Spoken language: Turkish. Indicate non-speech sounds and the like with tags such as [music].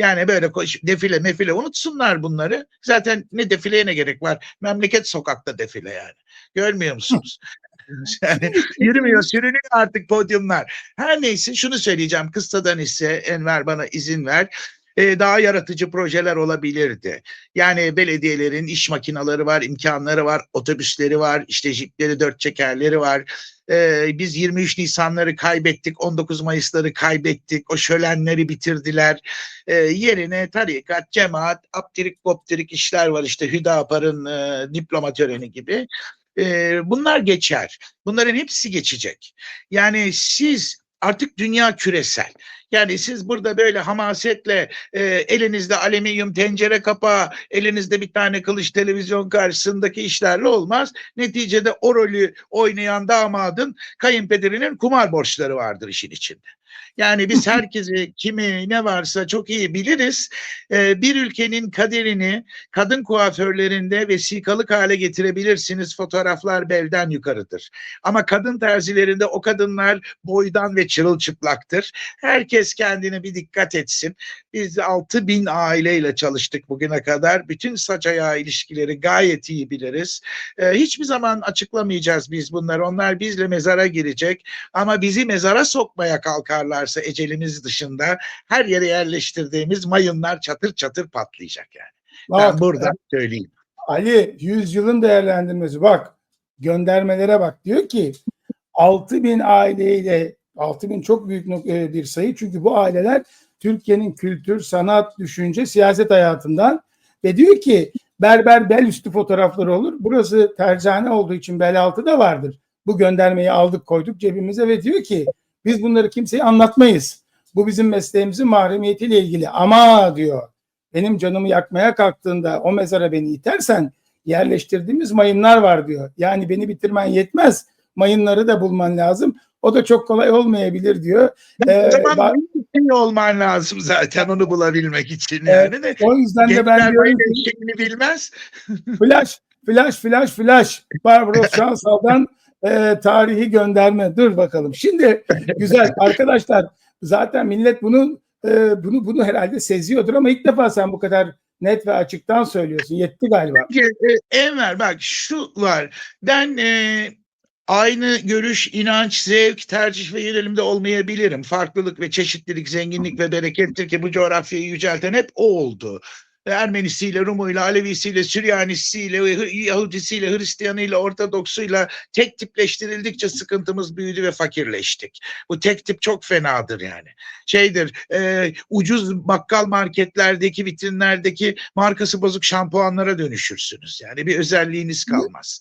Yani böyle defile mefile unutsunlar bunları. Zaten ne defileye ne gerek var? Memleket sokakta defile yani. Görmüyor musunuz? [laughs] [laughs] yani yürümüyor, sürünüyor artık podyumlar. Her neyse şunu söyleyeceğim. Kıssadan ise Enver bana izin ver. Ee, daha yaratıcı projeler olabilirdi. Yani belediyelerin iş makineleri var, imkanları var, otobüsleri var, işte jipleri, dört çekerleri var. Ee, biz 23 Nisanları kaybettik, 19 Mayısları kaybettik, o şölenleri bitirdiler. Ee, yerine tarikat, cemaat, aptirik koptirik işler var işte Hüdapar'ın e, diploma töreni gibi. Bunlar geçer. Bunların hepsi geçecek. Yani siz artık dünya küresel. Yani siz burada böyle hamasetle e, elinizde alüminyum tencere kapağı, elinizde bir tane kılıç televizyon karşısındaki işlerle olmaz. Neticede o rolü oynayan damadın kayınpederinin kumar borçları vardır işin içinde. Yani biz herkesi kimi ne varsa çok iyi biliriz. Ee, bir ülkenin kaderini kadın kuaförlerinde vesikalık hale getirebilirsiniz. Fotoğraflar belden yukarıdır. Ama kadın terzilerinde o kadınlar boydan ve çırılçıplaktır. Herkes kendine bir dikkat etsin. Biz 6 bin aileyle çalıştık bugüne kadar. Bütün saç ayağı ilişkileri gayet iyi biliriz. Ee, hiçbir zaman açıklamayacağız biz bunları. Onlar bizle mezara girecek. Ama bizi mezara sokmaya kalkarlarsa ecelimiz dışında her yere yerleştirdiğimiz mayınlar çatır çatır patlayacak yani. Ben Bak, buradan söyleyeyim. Ali yüzyılın değerlendirmesi bak göndermelere bak diyor ki 6000 aileyle 6000 çok büyük e, bir sayı çünkü bu aileler Türkiye'nin kültür, sanat, düşünce, siyaset hayatından ve diyor ki berber bel üstü fotoğrafları olur. Burası terzane olduğu için bel altı da vardır. Bu göndermeyi aldık koyduk cebimize ve diyor ki biz bunları kimseye anlatmayız. Bu bizim mesleğimizin mahremiyetiyle ilgili ama diyor benim canımı yakmaya kalktığında o mezara beni itersen yerleştirdiğimiz mayınlar var diyor. Yani beni bitirmen yetmez. Mayınları da bulman lazım. O da çok kolay olmayabilir diyor. Ee, bak- iyi olman lazım zaten onu bulabilmek için Evet, yani. de. o yüzden de ben diyorum ki bilmez. flash, flash, flash, flash. Barbaros Şansal'dan [laughs] e, tarihi gönderme. Dur bakalım. Şimdi güzel [laughs] arkadaşlar zaten millet bunu e, bunu bunu herhalde seziyordur ama ilk defa sen bu kadar net ve açıktan söylüyorsun. Yetti galiba. E, Enver bak şu var. Ben e, aynı görüş, inanç, zevk, tercih ve yönelimde olmayabilirim. Farklılık ve çeşitlilik, zenginlik ve berekettir ki bu coğrafyayı yücelten hep o oldu. Ermenisiyle, Rumuyla, Alevisiyle, Süryanisiyle, Yahudisiyle, Hristiyanıyla, Ortodoksuyla tek tipleştirildikçe sıkıntımız büyüdü ve fakirleştik. Bu tek tip çok fenadır yani. Şeydir, e, ucuz bakkal marketlerdeki, vitrinlerdeki markası bozuk şampuanlara dönüşürsünüz. Yani bir özelliğiniz kalmaz.